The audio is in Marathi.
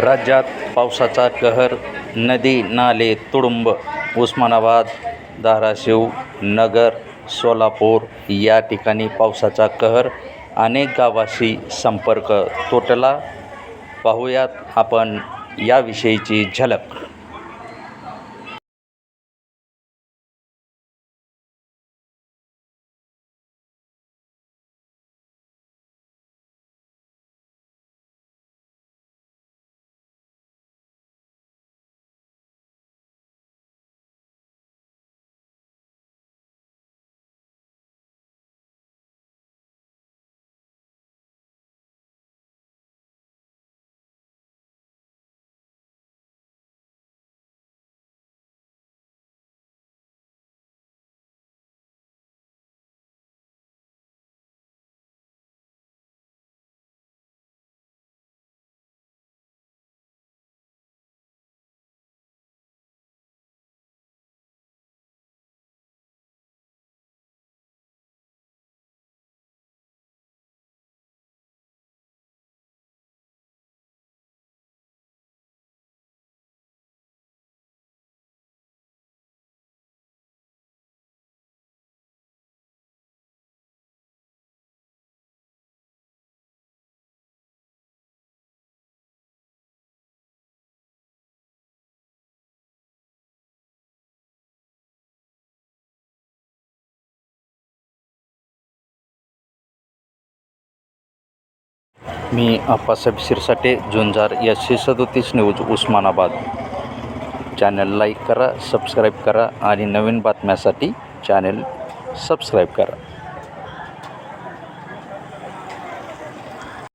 राज्यात पावसाचा कहर नदी नाले तुडुंब उस्मानाबाद धाराशिव नगर सोलापूर या ठिकाणी पावसाचा कहर अनेक गावाशी संपर्क तुटला. पाहूयात आपण याविषयीची झलक. मी आप्पासाहेब शिरसाटे झुंजार एसशे सदोतीस न्यूज उस्मानाबाद. चॅनल लाईक करा सबस्क्राईब करा आणि नवीन बातम्यासाठी चॅनल सबस्क्राईब करा.